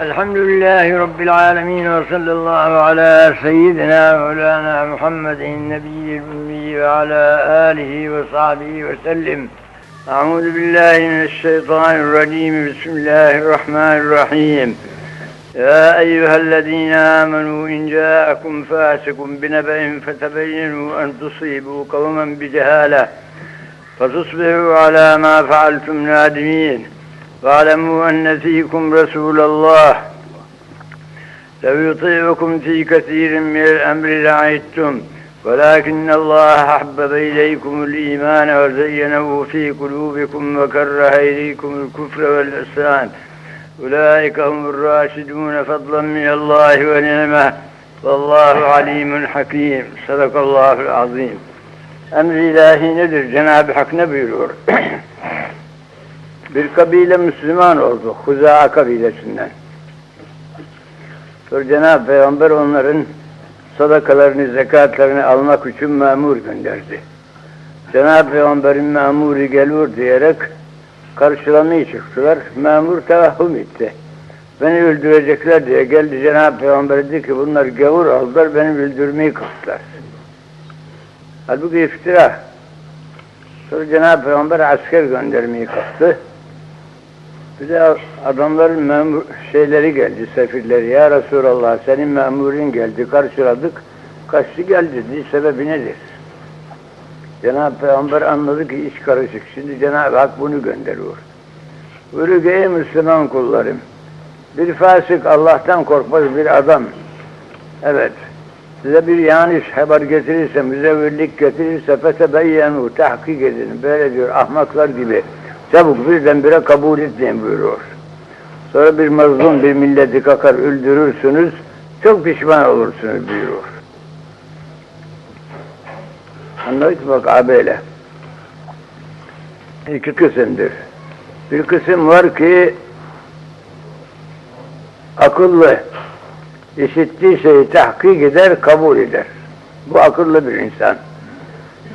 الحمد لله رب العالمين وصلى الله على سيدنا مولانا محمد النبي الأمي وعلى آله وصحبه وسلم. أعوذ بالله من الشيطان الرجيم. بسم الله الرحمن الرحيم. يا أيها الذين آمنوا إن جاءكم فاسق بنبأ فتبينوا أن تصيبوا قوما بجهالة فتصبحوا على ما فعلتم نادمين. واعلموا أن فيكم رسول الله لو يطيعكم في كثير من الأمر لعنتم ولكن الله حبب إليكم الإيمان وزينه في قلوبكم وكره إليكم الكفر والعصيان أولئك هم الراشدون فضلا من الله ونعمة والله عليم حكيم صدق الله العظيم Emr ilahi nedir? Cenab-ı Hak ne buyuruyor? Bir kabile Müslüman oldu. Huza'a kabilesinden. Sonra Cenab-ı Peygamber onların sadakalarını, zekatlarını almak için memur gönderdi. Cenab-ı Peygamber'in memuru geliyor diyerek karşılamaya çıktılar. Memur tevahhüm etti. Beni öldürecekler diye geldi Cenab-ı Peygamber dedi ki bunlar gavur aldılar, beni öldürmeyi kalktılar. Halbuki iftira. Sonra Cenab-ı Peygamber asker göndermeyi kalktı. Bir de adamların memur şeyleri geldi, sefirleri. Ya Resulallah senin memurin geldi, karşıladık. Kaçtı geldi dedi. Sebebi nedir? Cenab-ı Peygamber anladı ki iş karışık. Şimdi Cenab-ı Hak bunu gönderiyor. Buyuruyor ki ey Müslüman kullarım. Bir fasık Allah'tan korkmaz bir adam. Evet. Size bir yanlış haber getirirse, müzevvirlik getirirse fetebeyyenu, tahkik edin. Böyle diyor ahmaklar gibi. Çabuk birdenbire kabul etmeyin buyuruyor. Sonra bir mazlum bir milleti kakar öldürürsünüz, çok pişman olursunuz buyuruyor. Anladın bak abeyle. İki kısımdır. Bir kısım var ki akıllı, işittiği şeyi tahkik eder, kabul eder. Bu akıllı bir insan.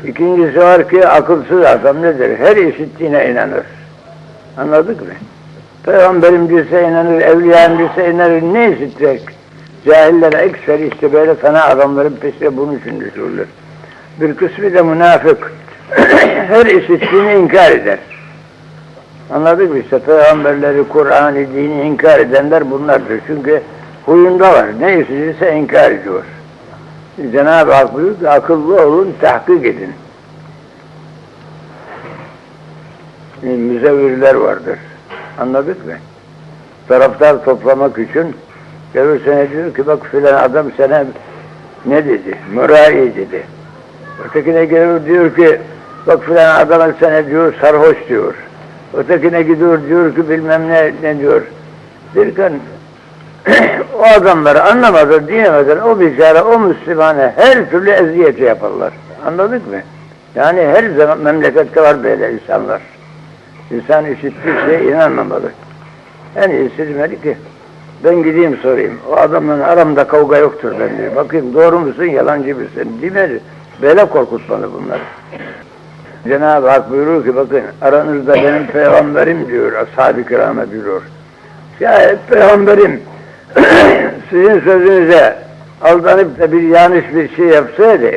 İkincisi var ki akılsız adam nedir? Her işittiğine inanır. Anladık mı? Peygamberim diyorsa inanır, evliyam diyorsa inanır. Ne işitecek? Cahillere ekser işte böyle fena adamların peşine bunun için düşürülür. Bir kısmı da münafık. Her işittiğini inkar eder. Anladık mı? İşte peygamberleri, Kur'an'ı, dini inkar edenler bunlardır. Çünkü huyunda var. Ne işitirse inkar ediyor. Cenab-ı Hak buyuruyor ki akıllı olun, tahkik edin. Müzevvirler vardır. Anladık mı? Taraftar toplamak için görürsene diyor ki bak filan adam sana ne dedi? Mürai dedi. Ötekine gelir diyor ki bak filan adam sana diyor sarhoş diyor. Ötekine gidiyor diyor ki bilmem ne, ne diyor. Derken o adamları anlamadan, diyemeden o biçare, o Müslümana her türlü eziyeti yaparlar. Anladık mı? Yani her zaman memlekette var böyle insanlar. İnsan işittiği şeye inanmamalı. En iyisi demeli ki ben gideyim sorayım. O adamla aramda kavga yoktur ben diyor. Bakayım doğru musun, yalancı mısın? Demeli. Böyle korkutmalı bunları. Cenab-ı Hak buyuruyor ki bakın aranızda benim peygamberim diyor ashab-ı kirama buyuruyor. Ya peygamberim sizin sözünüze aldanıp da bir yanlış bir şey yapsaydı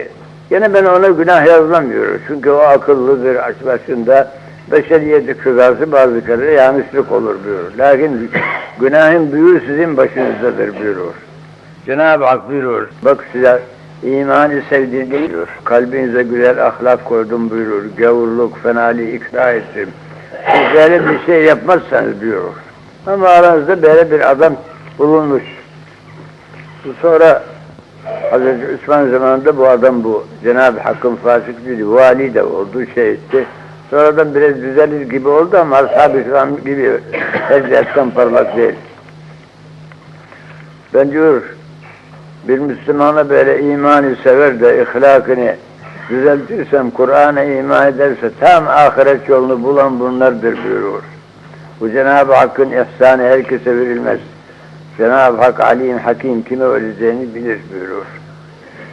gene ben ona günah yazmamıyorum. Çünkü o akıllıdır başında beşeriyet iktidası bazı kere yanlışlık olur buyurur. Lakin günahın büyüğü sizin başınızdadır buyurur. Cenab-ı Hak buyurur. Bak size imanı sevdirdi buyurur. Kalbinize güzel ahlak koydum buyurur. Gavurluk, fenali ikna ettim. Siz böyle bir şey yapmazsanız buyurur. Ama aranızda böyle bir adam bulunmuş. Sonra Hazreti Osman zamanında bu adam bu. Cenab-ı Hakk'ın fasık bir vali de oldu, şey etti. Sonradan biraz düzelir gibi oldu ama ashab-ı gibi ezziyetten parlak değil. Ben diyor, bir Müslümana böyle imanı sever de ihlakını düzeltirsem, Kur'an'a iman ederse tam ahiret yolunu bulan bunlardır buyuruyor. Bu Cenab-ı Hakk'ın ihsanı herkese verilmez. Cenab-ı Hak alim, hakim kime vereceğini bilir buyurur.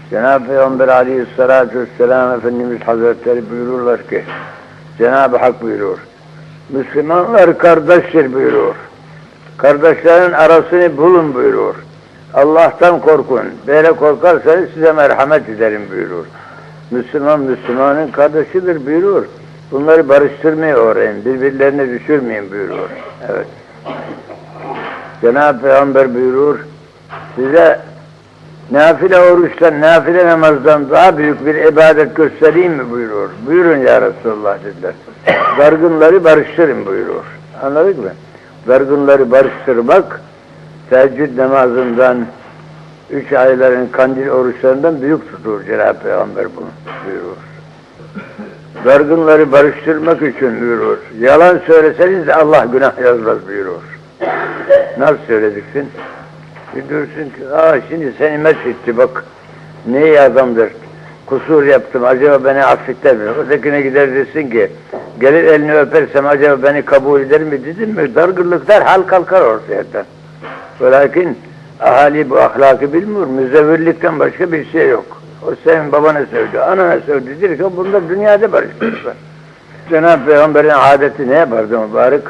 Cenab-ı Peygamber aleyhissalatü vesselam Efendimiz Hazretleri buyururlar ki Cenab-ı Hak buyurur. Müslümanlar kardeştir buyurur. Kardeşlerin arasını bulun buyurur. Allah'tan korkun. Böyle korkarsanız size merhamet ederim buyurur. Müslüman Müslümanın kardeşidir buyurur. Bunları barıştırmayı öğrenin. Birbirlerine düşürmeyin buyurur. Evet. Cenab-ı Peygamber buyurur. Size nafile oruçtan, nafile namazdan daha büyük bir ibadet göstereyim mi buyurur. Buyurun ya Resulullah dediler. Dargınları barıştırın buyurur. Anladık mı? Dargınları barıştırmak teheccüd namazından üç ayların kandil oruçlarından büyük tutur Cenab-ı Peygamber bunu buyurur. Dargınları barıştırmak için buyurur. Yalan söyleseniz de Allah günah yazmaz buyurur. Nasıl söyleyeceksin? Bir dursun ki, aa şimdi seni methetti bak. Ne iyi adamdır. Kusur yaptım, acaba beni affeder mi? Ötekine gider desin ki, gelir elini öpersem acaba beni kabul eder mi dedim mi? Dargınlık derhal kalkar ortaya. Velakin ahali bu ahlakı bilmiyor. Müzevvirlikten başka bir şey yok. O senin babana sövdü, anana sövdü. Dir ki bunda dünyada barıştırırlar. Cenab-ı Peygamber'in adeti ne yapardı mübarek?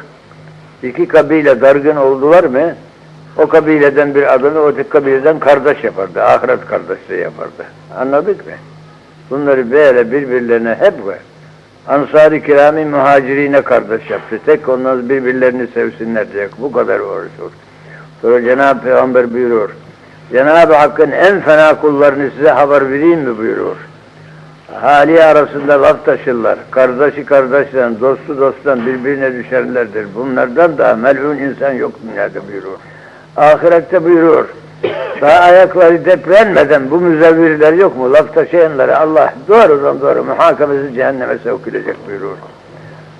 İki kabile dargın oldular mı? O kabileden bir adamı öteki kabileden kardeş yapardı. Ahiret kardeşliği yapardı. Anladık mı? Bunları böyle birbirlerine hep var. Ansar-ı kirami muhacirine kardeş yaptı. Tek onlar birbirlerini sevsinler diye. Bu kadar uğraşıyor. Sonra Cenab-ı Peygamber buyuruyor. Cenab-ı Hakk'ın en fena kullarını size haber vereyim mi buyuruyor. Hali arasında laf taşırlar. Kardeşi kardeşten, dostu dosttan birbirine düşerlerdir. Bunlardan daha melun insan yok dünyada buyuruyor. Ahirette buyuruyor. Daha ayakları deprenmeden bu müzevvirler yok mu? Laf taşıyanları Allah doğrudan doğru muhakemesi cehenneme sevk edecek buyuruyor.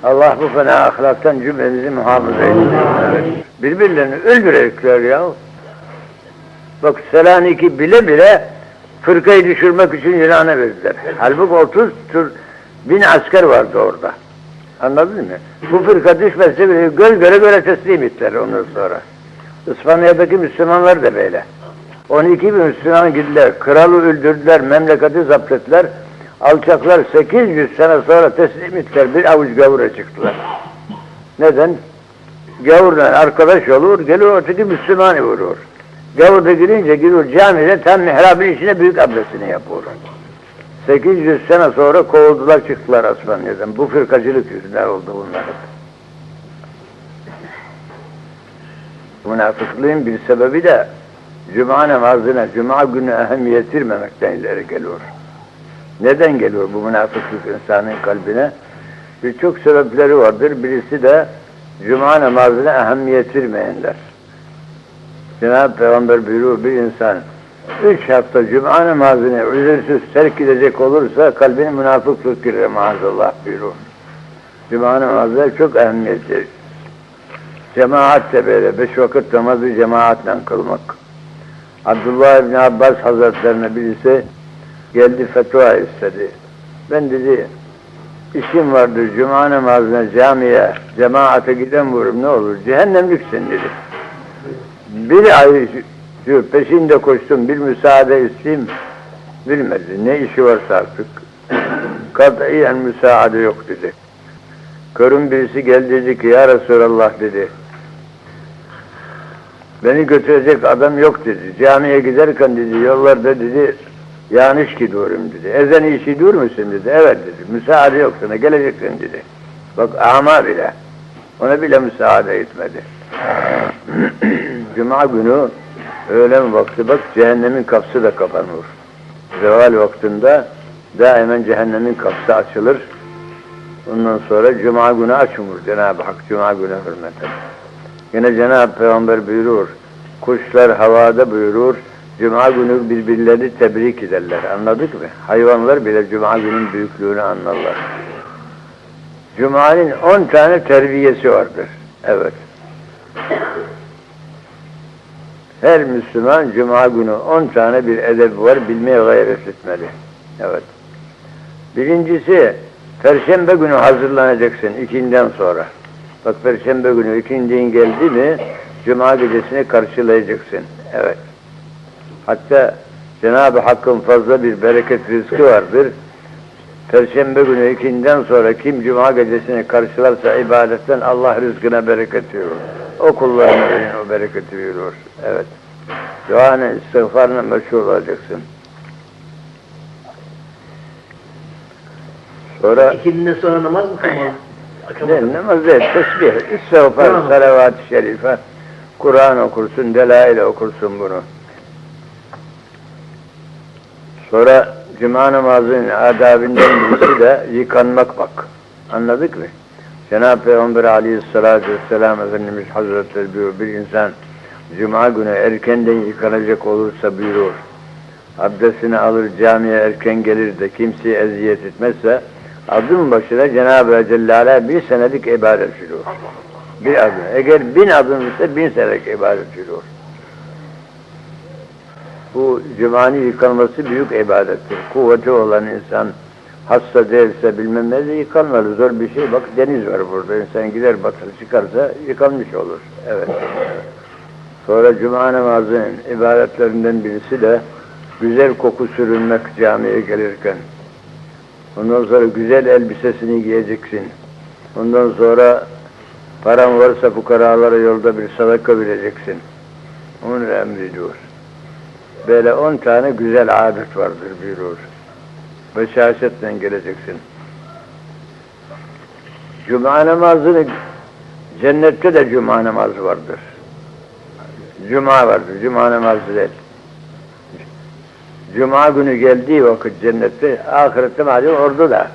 Allah bu fena ahlaktan cümlemizi muhafaza etsin. Evet. Birbirlerini öldürecekler ya. Bak Selanik'i bile bile fırkayı düşürmek için Yunan'a verdiler. Halbuki 30 tür bin asker vardı orada. Anladın mı? Bu fırka düşmesi bile göz göre göre teslim ettiler ondan sonra. İspanya'daki Müslümanlar da böyle. 12 bin Müslüman gittiler. Kralı öldürdüler, memleketi zapt ettiler. Alçaklar 800 sene sonra teslim ettiler. Bir avuç gavura çıktılar. Neden? Gavurla arkadaş olur, gelir öteki Müslümanı vurur. Gavur da girince giriyor camide tam mihrabın içine büyük abdestini yapıyor. 800 sene sonra kovuldular çıktılar Osmanlı'dan. Bu fırkacılık yüzünden oldu bunlar. Münafıklığın bir sebebi de Cuma namazına, Cuma günü ehemmiyet vermemekten ileri geliyor. Neden geliyor bu münafıklık insanın kalbine? Birçok sebepleri vardır. Birisi de Cuma namazına ehemmiyet vermeyenler. Cenab-ı Peygamber buyuruyor bir insan üç hafta Cuma namazını üzürsüz terk edecek olursa kalbine münafıklık girer maazallah buyuruyor. Cuma namazları çok ehemmiyetli. Cemaat de böyle, beş vakit namazı cemaatle kılmak. Abdullah İbni Abbas Hazretlerine birisi geldi fetva istedi. Ben dedi, işim vardır cuma namazına camiye, cemaate giden vururum ne olur, cehennemliksin dedi. Bir ay peşinde koştum, bir müsaade isteyeyim, bilmedi. Ne işi varsa artık. Katiyen müsaade yok dedi. Körün birisi geldi dedi ki, ya Resulallah dedi, Beni götürecek adam yok dedi. Camiye giderken dedi yollarda dedi yanlış gidiyorum dedi. Ezan işi dur musun dedi. Evet dedi. Müsaade yok sana geleceksin dedi. Bak ama bile. Ona bile müsaade etmedi. Cuma günü öğlen vakti bak cehennemin kapısı da kapanır. Zeval vaktinde daimen cehennemin kapısı açılır. Ondan sonra Cuma günü açılır Cenab-ı Hak Cuma günü hürmeten. Yine Cenab-ı Peygamber buyurur, kuşlar havada buyurur, Cuma günü birbirlerini tebrik ederler. Anladık mı? Hayvanlar bile Cuma günün büyüklüğünü anlarlar. Cuma'nın on tane terbiyesi vardır. Evet. Her Müslüman Cuma günü on tane bir edep var, bilmeye gayret etmeli. Evet. Birincisi, Perşembe günü hazırlanacaksın ikinden sonra. Bak Perşembe günü ikindiğin geldi mi Cuma gecesini karşılayacaksın. Evet. Hatta Cenab-ı Hakk'ın fazla bir bereket rızkı vardır. Perşembe günü ikinden sonra kim cuma gecesini karşılarsa ibadetten Allah rızkına bereket veriyor. O kullarına o bereketi veriyor. Evet. Duanı, istiğfarına meşhur olacaksın. Sonra İkindiden sonra namaz mı kılmalı? Ne, namaz değil, tesbih, istiğfar, Tamam. salavat-ı şerife, Kur'an okursun, delail okursun bunu. Sonra cuma namazının adabından birisi de yıkanmak bak. Anladık mı? Cenab-ı Peygamber aleyhissalatü vesselam Efendimiz Hazretleri buyuruyor, bir insan cuma günü erkenden yıkanacak olursa buyurur. Abdestini alır camiye erken gelir de kimseye eziyet etmezse adım başına Cenab-ı Celle bir senelik ibadet sürüyor. Bir adım. Eğer bin adım ise bin senelik ibadet sürüyor. Bu cumani yıkanması büyük ibadettir. Kuvveti olan insan hasta değilse bilmem ne de yıkanmalı. Zor bir şey. Bak deniz var burada. İnsan gider batır çıkarsa yıkanmış olur. Evet. Sonra cuma namazının ibadetlerinden birisi de güzel koku sürünmek camiye gelirken. Ondan sonra güzel elbisesini giyeceksin. Ondan sonra paran varsa fukaralara yolda bir sadaka vereceksin. Onu emrediyor. Böyle on tane güzel adet vardır buyurur. Beşaşetle geleceksin. Cuma namazını cennette de cuma namazı vardır. Cuma vardır, cuma namazı değil. Cuma günü geldiği vakit cennette, ahirette malum orada da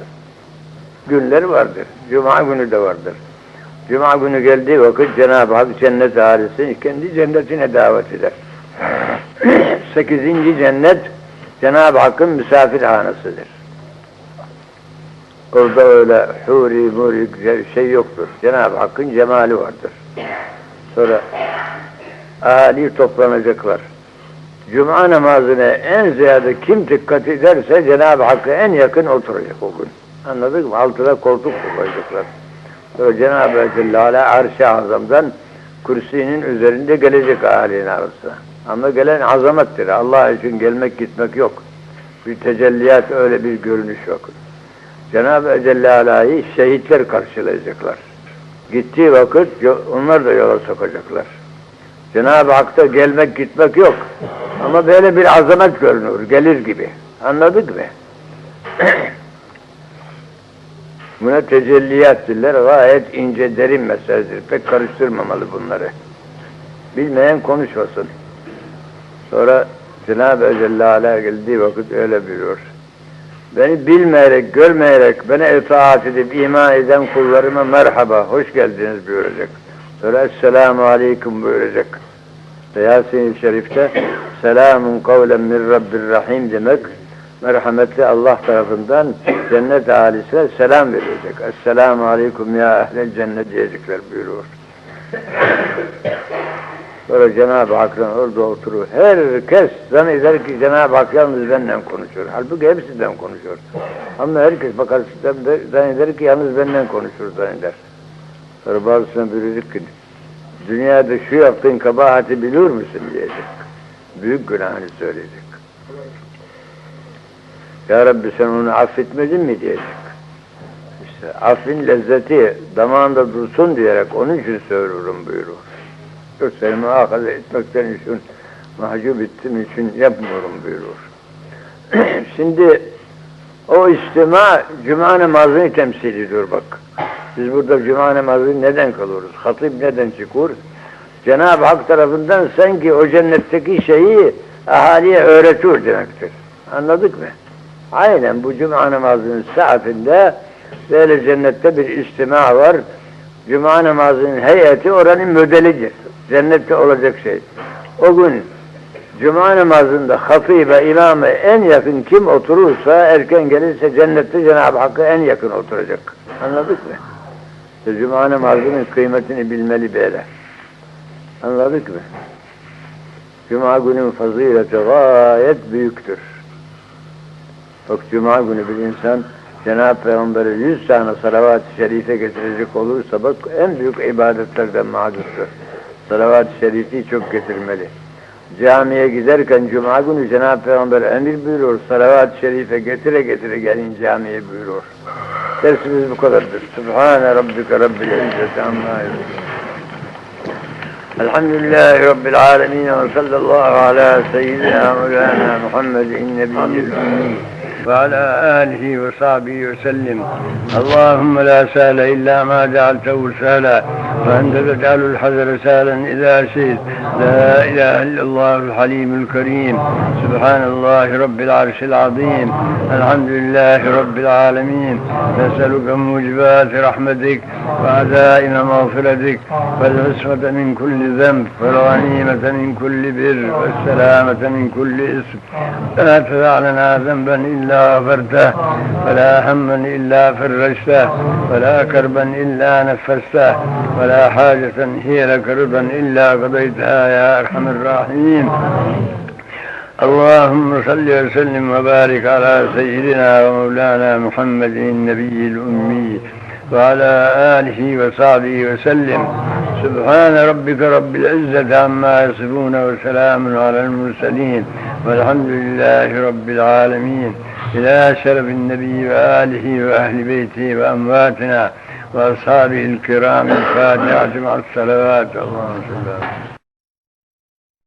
günler vardır. Cuma günü de vardır. Cuma günü geldiği vakit Cenab-ı Hak cennet ailesini kendi cennetine davet eder. Sekizinci cennet Cenab-ı Hakk'ın misafirhanesidir. Orada öyle huri, muri şey yoktur. Cenab-ı Hakk'ın cemali vardır. Sonra ahali toplanacaklar. Cuma namazına en ziyade kim dikkat ederse Cenab-ı Hakk'a en yakın oturacak o gün. Anladık mı? Altına koltuk koyacaklar. Sonra Cenab-ı Celle Ala arş-ı azamdan kürsünün üzerinde gelecek ahalinin arasına. Ama gelen azamettir. Allah için gelmek gitmek yok. Bir tecelliyat öyle bir görünüş yok. Cenab-ı Celle Ala'yı şehitler karşılayacaklar. Gittiği vakit onlar da yola sokacaklar. Cenab-ı Hak'ta gelmek gitmek yok. Ama böyle bir azamet görünür, gelir gibi. Anladık mı? Buna tecelliyat diller. Gayet ince, derin meseledir. Pek karıştırmamalı bunları. Bilmeyen konuşmasın. Sonra Cenab-ı Celle Ala geldiği vakit öyle buyuruyor. Beni bilmeyerek, görmeyerek, bana itaat edip iman eden kullarıma merhaba, hoş geldiniz buyuracak. Sonra Esselamu Aleyküm buyuracak. Yasin-i Şerif'te Selamun kavlen min Rabbir Rahim demek merhametli Allah tarafından cennet alisine selam verilecek. Esselamu Aleyküm ya ehlel cennet diyecekler buyuruyor. Sonra Cenab-ı Hak'ın orada oturur. Herkes zanneder ki Cenab-ı Hak yalnız benden konuşuyor. Halbuki hepsinden konuşuyor. Ama herkes bakar zanneder ki yalnız benden konuşur zanneder. Sonra bazısına buyuracak ki dünyada şu yaptığın kabahati biliyor musun diyecek. Büyük günahını söyleyecek. Ya Rabbi sen onu affetmedin mi diyecek. İşte affin lezzeti damağında dursun diyerek onun için söylüyorum buyurur. Seni muhakaza etmekten için mahcup ettiğim için yapmıyorum buyurur. Şimdi o istima cuma namazını temsil ediyor bak. Biz burada cuma namazını neden kalıyoruz? Hatip neden çıkıyor? Cenab-ı Hak tarafından sanki o cennetteki şeyi ahaliye öğretiyor demektir. Anladık mı? Aynen bu cuma namazının saatinde böyle cennette bir istima var. Cuma namazının heyeti oranın modelidir. Cennette olacak şey. O gün Cuma namazında hatibe, imamı en yakın kim oturursa, erken gelirse cennette Cenab-ı Hakk'a en yakın oturacak. Anladık mı? Cuma namazının kıymetini bilmeli böyle. Anladık mı? Cuma günün fazileti gayet büyüktür. Bak Cuma günü bir insan Cenab-ı Peygamber'e yüz tane salavat-ı şerife getirecek olursa bak en büyük ibadetlerden mağdurdur. Salavat-ı şerifi çok getirmeli. camiye giderken Cuma günü Cenab-ı Peygamber emir buyurur. Salavat-ı şerife getire getire gelin camiye buyurur. Dersimiz bu kadardır. Subhane rabbike rabbil izzeti amma. Elhamdülillahi Rabbil alemin ve sallallahu ala seyyidina Mevlana Muhammedin nebiyyil ümmi ve ala alihi ve sahbihi ve sellim. Allahümme la sâle فأنت تجعل الحذر سهلا إذا شئت. لا إله إلا الله الحليم الكريم. سبحان الله رب العرش العظيم. الحمد لله رب العالمين. نسألك موجبات رحمتك وعزائم مغفرتك. والعصمة من كل ذنب والغنيمة من كل بر والسلامة من كل إثم لا تدع لنا ذنبا إلا غفرته ولا هما إلا فرجته ولا كربا إلا نفسته ولا ولا حاجة هي لك رضا إلا قضيتها يا أرحم الراحمين. اللهم صل وسلم وبارك على سيدنا ومولانا محمد النبي الأمي وعلى آله وصحبه وسلم. سبحان ربك رب العزة عما يصفون وسلام على المرسلين والحمد لله رب العالمين. إلى شرف النبي وآله وأهل بيته وأمواتنا. وأصحابه الكرام الفاتحة مع الصلوات اللهم صل على